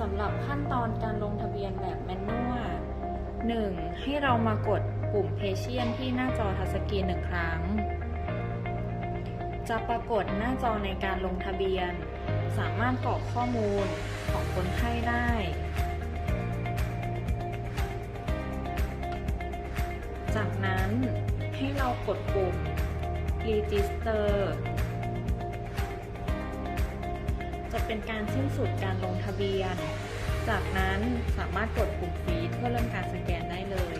สำหรับขั้นตอนการลงทะเบียนแบบแมนนวล 1. ให้เรามากดปุ่มเพเชียนที่หน้าจอทัชสกรีนหนึ่งครั้ง จะปรากฏหน้าจอในการลงทะเบียน สามารถกรอกข้อมูลของคนไข้ได้ จากนั้นให้เรากดปุ่ม Register จะเป็นการสิ้นสุดการลงทะเบียน จากนั้นสามารถกดปุ่มฟีดเพื่อเริ่มการสแกนได้เลย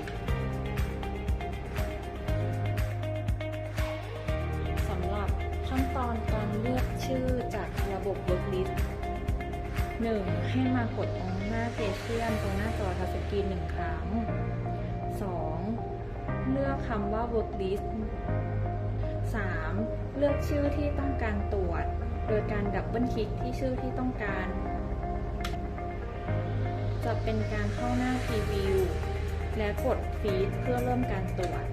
สำหรับขั้นตอนการเลือกชื่อจากระบบ Worklist 1. ให้มากดตรงหน้าเพเชียนตรงหน้าจอทัชสกรีนหนึ่งครั้ง 2. เลือกคำว่า Worklist 3. เลือกชื่อที่ต้องการตรวจ โดยการดับเบิลคลิกที่ชื่อที่ต้องการ จะเป็นการเข้าหน้าพรีวิวและกดฟีดเพื่อเริ่มการตรวจ